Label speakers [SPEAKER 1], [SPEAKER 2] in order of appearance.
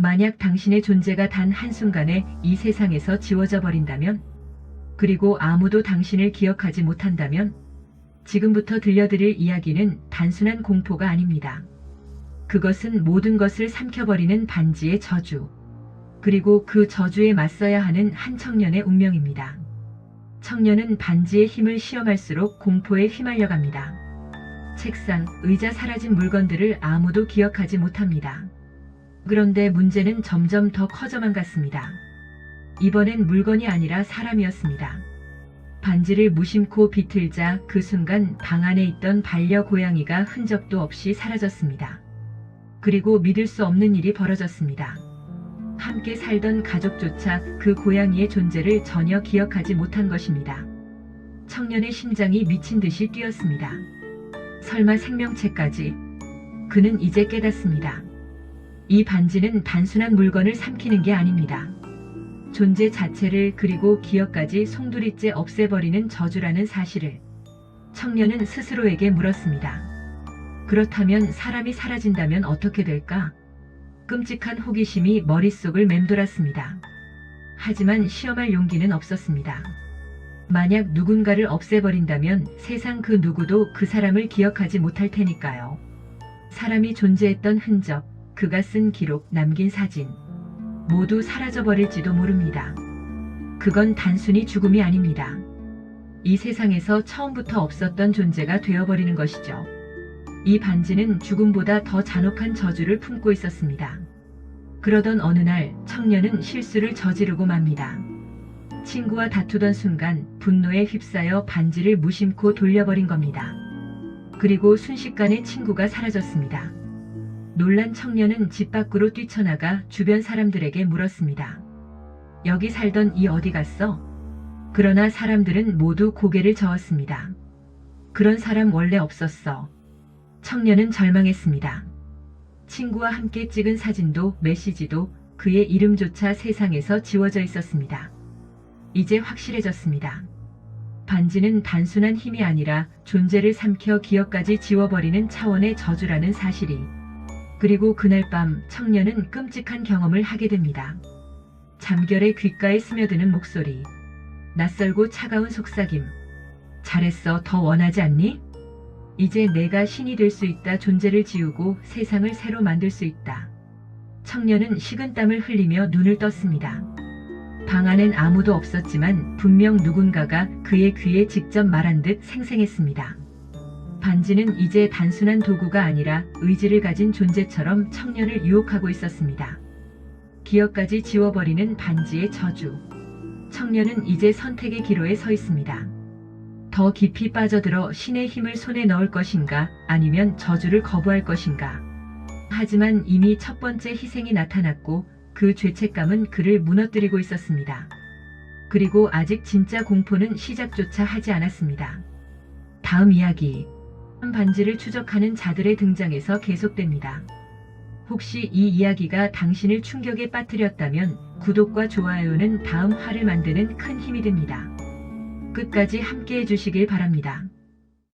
[SPEAKER 1] 만약 당신의 존재가 단 한순간에 이 세상에서 지워져 버린다면, 그리고 아무도 당신을 기억하지 못한다면, 지금부터 들려드릴 이야기는 단순한 공포가 아닙니다. 그것은 모든 것을 삼켜버리는 반지의 저주, 그리고 그 저주에 맞서야 하는 한 청년의 운명입니다. 청년은 반지의 힘을 시험할수록 공포에 휘말려 갑니다. 책상, 의자 사라진 물건들을 아무도 기억하지 못합니다. 그런데 문제는 점점 더 커져만 갔습니다. 이번엔 물건이 아니라 사람이었습니다. 반지를 무심코 비틀자 그 순간 방 안에 있던 반려 고양이가 흔적도 없이 사라졌습니다. 그리고 믿을 수 없는 일이 벌어졌습니다. 함께 살던 가족조차 그 고양이의 존재를 전혀 기억하지 못한 것입니다. 청년의 심장이 미친 듯이 뛰었습니다. 설마 생명체까지. 그는 이제 깨닫습니다. 이 반지는 단순한 물건을 삼키는 게 아닙니다. 존재 자체를 그리고 기억까지 송두리째 없애버리는 저주라는 사실을 청년은 스스로에게 물었습니다. 그렇다면 사람이 사라진다면 어떻게 될까? 끔찍한 호기심이 머릿속을 맴돌았습니다. 하지만 시험할 용기는 없었습니다. 만약 누군가를 없애버린다면 세상 그 누구도 그 사람을 기억하지 못할 테니까요. 사람이 존재했던 흔적, 그가 쓴 기록, 남긴 사진, 모두 사라져버릴지도 모릅니다. 그건 단순히 죽음이 아닙니다. 이 세상에서 처음부터 없었던 존재가 되어버리는 것이죠. 이 반지는 죽음보다 더 잔혹한 저주를 품고 있었습니다. 그러던 어느 날 청년은 실수를 저지르고 맙니다. 친구와 다투던 순간 분노에 휩싸여 반지를 무심코 돌려버린 겁니다. 그리고 순식간에 친구가 사라졌습니다. 놀란 청년은 집 밖으로 뛰쳐나가 주변 사람들에게 물었습니다. 여기 살던 이 어디 갔어? 그러나 사람들은 모두 고개를 저었습니다. 그런 사람 원래 없었어. 청년은 절망했습니다. 친구와 함께 찍은 사진도 메시지도 그의 이름조차 세상에서 지워져 있었습니다. 이제 확실해졌습니다. 반지는 단순한 힘이 아니라 존재를 삼켜 기억까지 지워버리는 차원의 저주라는 사실이. 그리고 그날 밤 청년은 끔찍한 경험을 하게 됩니다. 잠결에 귓가에 스며드는 목소리. 낯설고 차가운 속삭임. 잘했어, 더 원하지 않니? 이제 내가 신이 될 수 있다 존재를 지우고 세상을 새로 만들 수 있다. 청년은 식은땀을 흘리며 눈을 떴습니다. 방 안엔 아무도 없었지만 분명 누군가가 그의 귀에 직접 말한 듯 생생했습니다. 반지는 이제 단순한 도구가 아니라 의지를 가진 존재처럼 청년을 유혹하고 있었습니다. 기억까지 지워버리는 반지의 저주. 청년은 이제 선택의 기로에 서 있습니다. 더 깊이 빠져들어 신의 힘을 손에 넣을 것인가 아니면 저주를 거부할 것인가. 하지만 이미 첫 번째 희생이 나타났고 그 죄책감은 그를 무너뜨리고 있었습니다. 그리고 아직 진짜 공포는 시작조차 하지 않았습니다. 다음 이야기. 한 반지를 추적하는 자들의 등장에서 계속됩니다. 혹시 이 이야기가 당신을 충격에 빠뜨렸다면 구독과 좋아요는 다음 화를 만드는 큰 힘이 됩니다. 끝까지 함께 해 주시길 바랍니다.